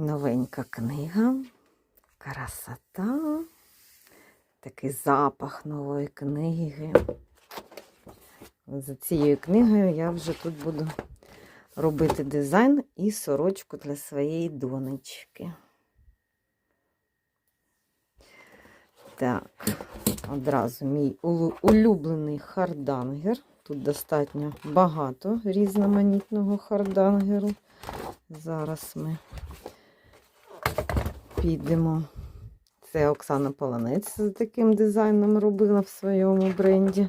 Новенька книга. Красота. Такий запах нової книги. За цією книгою я вже тут буду робити дизайн і сорочку для своєї донечки. Так, одразу мій улюблений хардангер. Тут достатньо багато різноманітного хардангеру. Зараз ми підемо. Це Оксана Полонець з таким дизайном робила в своєму бренді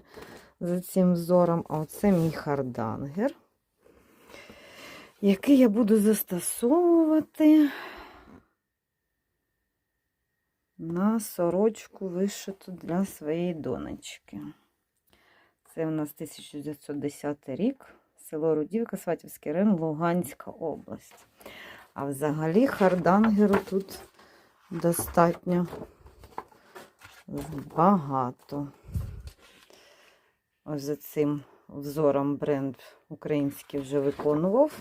за цим взором. А оце мій хардангер, який я буду застосовувати на сорочку вишиту для своєї донечки. Це у нас 1910 рік, село Рудівка, Сватівський район, Луганська область. А взагалі хардангеру тут достатньо багато. Ось за цим взором бренд український вже виконував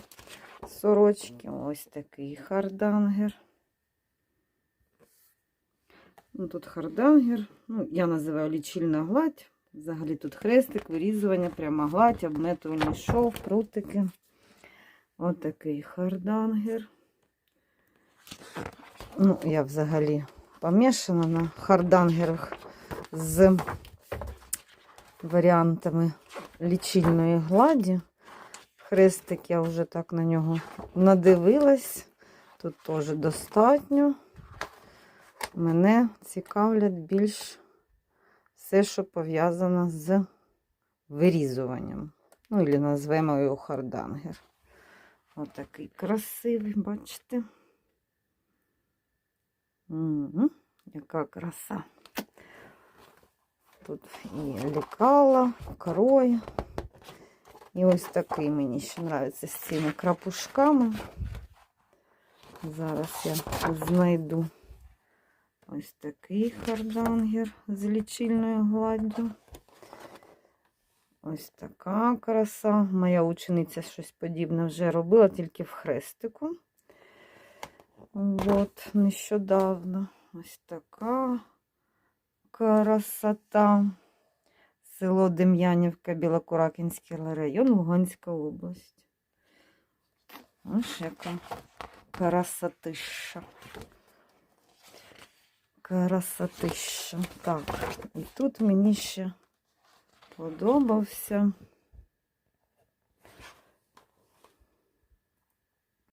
сорочки. Ось такий хардангер. Ну, тут хардангер. Ну, я називаю лічильна гладь. Взагалі тут хрестик, вирізування, пряма гладь, обметувальний шов, прутики. Ось такий хардангер. Ну, я взагалі помішана на хардангерах з варіантами лічильної гладі. Хрестик я вже так на нього надивилась. Тут теж достатньо. Мене цікавлять більш все, що пов'язано з вирізуванням. Ну, і назвемо його хардангер. Отакий красивий, бачите? Угу, яка краса. Тут і лекала, крой. І ось такий мені ще подобається з цими крапушками. Зараз я знайду ось такий хардангер з лічильною гладдю. Ось така краса. Моя учениця щось подібне вже робила, тільки в хрестику. От, нещодавно. Ось така красота. Село Дем'янівка, Білокуракінський район, Луганська область. Ось яка красотища. Красотища. Так, і тут мені ще подобався